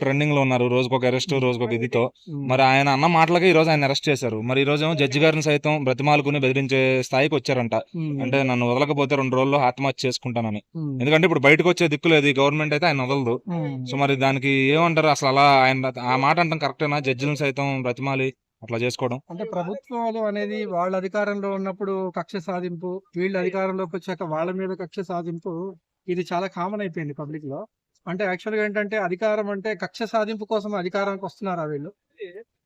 ట్రెండింగ్లో ఉన్నారు. రోజుకొక అరెస్ట్ రోజుకొక ఇదితో. ఉమ్. మరి ఆయన అన్న మాటలకి ఈ రోజు ఆయన అరెస్ట్ చేశారు. మరి ఈ రోజు ఏమో జడ్జి గారిని సైతం బ్రతిమాలుకుని బెదిరించే స్థాయికి వచ్చారంట. ఉమ్. అంటే నన్ను వదలకపోతే రెండు రోజుల్లో ఆత్మహత్య చేసుకుంటానని. ఎందుకంటే ఇప్పుడు బయటకు వచ్చే దిక్కు లేదు. ఈ గవర్నమెంట్ అయితే ఆయన వదలదు. సో మరి దానికి ఏమంటారు? అసలు అలా ఆయన ఆ మాట అంటాం కరెక్టేనా జడ్జిలను సైతం బ్రతిమాలి అట్లా చేసుకోవడం. అంటే ప్రభుత్వాలు అనేది వాళ్ళ అధికారంలో ఉన్నప్పుడు కక్ష సాధింపు వీళ్ళ అధికారంలోకి వచ్చాక వాళ్ళ మీద కక్ష సాధింపు ఇది చాలా కామన్ అయిపోయింది పబ్లిక్లో. అంటే యాక్చువల్గా ఏంటంటే అధికారం అంటే కక్ష సాధింపు కోసం అధికారానికి వస్తున్నారా వీళ్ళు?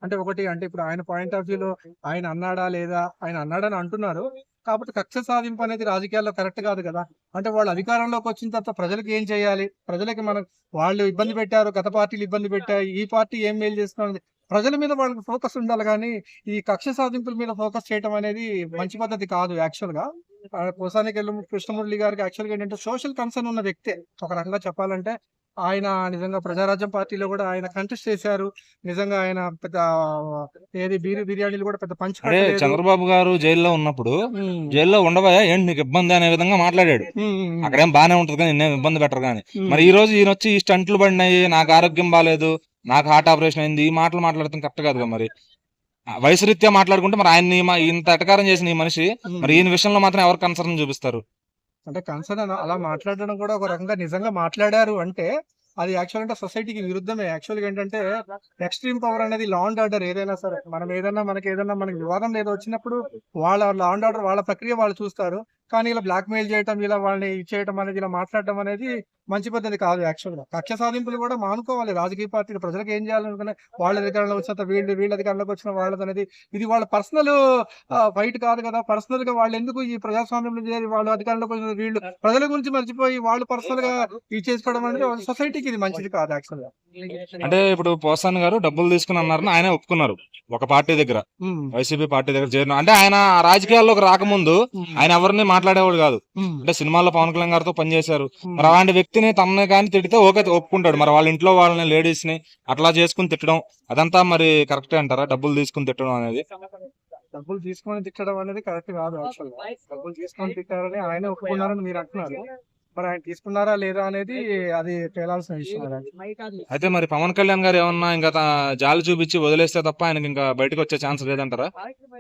అంటే ఒకటి అంటే ఇప్పుడు ఆయన పాయింట్ ఆఫ్ వ్యూలో ఆయన అన్నాడా లేదా ఆయన అన్నాడని అంటున్నారు. కాబట్టి కక్ష సాధింపు అనేది రాజకీయాల్లో కరెక్ట్ కాదు కదా. అంటే వాళ్ళు అధికారంలోకి వచ్చిన తర్వాత ప్రజలకు ఏం చేయాలి? ప్రజలకి మనం వాళ్ళు ఇబ్బంది పెట్టారు గత పార్టీలు ఇబ్బంది పెట్టాయి ఈ పార్టీ ఏం మేలు చేస్తున్నది ప్రజల మీద వాళ్ళకి ఫోకస్ ఉండాలి కానీ ఈ కక్ష సాధింపుల మీద ఫోకస్ చేయడం అనేది మంచి పద్ధతి కాదు యాక్చువల్గా ఆ కోసానికి వెళ్ళి కృష్ణమురళి గారికి యాక్చువల్గా ఏంటంటే సోషల్ కన్సర్న్ ఉన్న వ్యక్తే. ఒక రకంగా చెప్పాలంటే ఆయన నిజంగా ప్రజారాజ్యం పార్టీలో కూడా ఆయన కంటెస్ట్ చేశారు. నిజంగా ఆయన పెద్ద ఏది బీరి బిర్యానీలు కూడా పెద్ద పంచి చంద్రబాబు గారు జైల్లో ఉన్నప్పుడు జైల్లో ఉండవా ఏంటి నీకు ఇబ్బంది అనే విధంగా మాట్లాడాడు. అక్కడేం బానే ఉంటది కానీ నిన్నేం ఇబ్బంది పెట్టరు కానీ. మరి ఈ రోజు ఈయన వచ్చి ఈ స్టంట్లు పడినాయి నాకు ఆరోగ్యం బాగాలేదు నాకు హార్ట్ ఆపరేషన్ అయింది ఈ మాటలు మాట్లాడటం కరెక్ట్ కాదు మరి? వయసు రీత్యా మాట్లాడుకుంటే మరి ఆయన ఇంత ఎటకారం చేసిన ఈ మనిషి మరి ఈయన విషయంలో మాత్రం ఎవరు కన్సర్న్ చూపిస్తారు? అంటే కన్సర్న్ అలా మాట్లాడడం కూడా ఒక రకంగా నిజంగా మాట్లాడారు అంటే అది యాక్చువల్ అంటే సొసైటీకి విరుద్ధమే. యాక్చువల్గా ఏంటంటే ఎక్స్ట్రీమ్ పవర్ అనేది లా అండ్ ఆర్డర్ ఏదైనా సరే మనం ఏదైనా మనకి ఏదైనా మనకి వివాదం ఏదో వచ్చినప్పుడు వాళ్ళ లా అండ్ ఆర్డర్ వాళ్ళ ప్రక్రియ వాళ్ళు చూస్తారు. కానీ ఇలా బ్లాక్ మెయిల్ చేయటం ఇలా వాళ్ళని ఇచ్చేయటం అనేది ఇలా మాట్లాడటం అనేది మంచి పద్ధతి కాదు యాక్చువల్గా. కక్ష సాధింపులు కూడా మానుకోవాలి. రాజకీయ పార్టీలు ప్రజలకు ఏం చేయాలనుకునే వాళ్ళ అధికారంలో వచ్చిన వీళ్ళు వీళ్ళ అధికారంలోకి వచ్చిన వాళ్ళది అనేది ఇది వాళ్ళ పర్సనల్ ఫైట్ కాదు కదా. పర్సనల్గా వాళ్ళు ఎందుకు ఈ ప్రజాస్వామ్యంలో చేరి వాళ్ళు అధికారంలోకి వచ్చిన వీళ్ళు ప్రజల గురించి మర్చిపోయి వాళ్ళు పర్సనల్గా ఇది చేసుకోవడం అనేది సొసైటీకి ఇది మంచిది కాదు యాక్చువల్గా. అంటే ఇప్పుడు పోసాన్ గారు డబ్బులు తీసుకుని అన్నారని ఆయన ఒప్పుకున్నారు. ఒక పార్టీ దగ్గర వైసీపీ పార్టీ దగ్గర చేరిన అంటే ఆయన రాజకీయాల్లోకి రాకముందు ఆయన ఎవరిని మాట్లాడేవాడు కాదు. అంటే సినిమాల్లో పవన్ కళ్యాణ్ గారితో పనిచేశారు. మరి అలాంటి వ్యక్తిని తనని కానీ తిడితే ఓకే ఒప్పుకుంటాడు. మరి వాళ్ళ ఇంట్లో వాళ్ళని లేడీస్ని అట్లా చేసుకుని తిట్టడం అదంతా మరి కరెక్టే అంటారా? డబ్బులు తీసుకుని తిట్టడం అనేది? డబ్బులు తీసుకొని తిట్టడం అనేది కరెక్ట్ కాదు డబ్బులు తీసుకొని తిట్టారని ఆయన ఒప్పుకున్నారని మీరు అంటున్నారు. మరి ఆయన తీసుకున్నారా లేదా అనేది అది తేలాల్సిన విషయం. అయితే మరి పవన్ కళ్యాణ్ గారు ఏమన్నా ఇంకా జాలి చూపించి వదిలేస్తే తప్ప ఆయనకి ఇంకా బయటకు వచ్చే ఛాన్స్ లేదంటారా?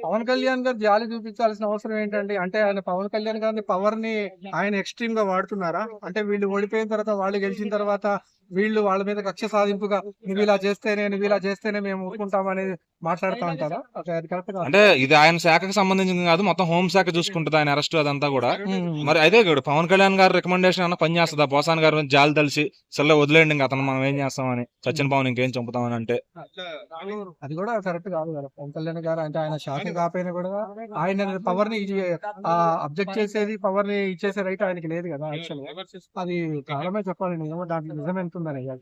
పవన్ కళ్యాణ్ గారు జాలి చూపించాల్సిన అవసరం ఏంటంటే అంటే ఆయన పవన్ కళ్యాణ్ గారిని పవర్ని ఆయన ఎక్స్ట్రీమ్గా వాడుతున్నారా? అంటే వీళ్ళు ఓడిపోయిన తర్వాత వాళ్ళు గెలిచిన తర్వాత వీళ్ళు వాళ్ళ మీద కక్ష సాధింపుగా నువ్వు ఇలా చేస్తేనే నువ్వు ఇలా చేస్తేనే మేము ఒప్పుకుంటాం అనేది మాట్లాడుతూ ఉంటారా? ఓకే, అది కరెక్ట్ కాదు. అంటే ఇది ఆయన శాఖకు సంబంధించింది కాదు మొత్తం హోం శాఖ చూసుకుంటుంది ఆయన అరెస్ట్ అదంతా కూడా. మరి అదే ఇప్పుడు పవన్ కళ్యాణ్ గారు రికమెండేషన్ అన్న పని చేస్తుందా? పోసాన్ గారు జాలి తెలిసి సరే వదిలేండి ఇంకా అతను మనం ఏం చేస్తామని సచిన్ పవన్ ఇంకేం చంపుతామని అంటే. అది కూడా కరెక్ట్ కాదు కదా. పవన్ కళ్యాణ్ గారు అంటే ఆయన శాఖ కాపోయినా కూడా ఆయన పవర్ని అబ్జెక్ట్ చేసేది పవర్ని ఇచ్చేసే రైట్ ఆయనకి లేదు కదా యాక్చువల్ అది కాలమే చెప్పాలి నిజమో దాంట్లో सुंदर है यार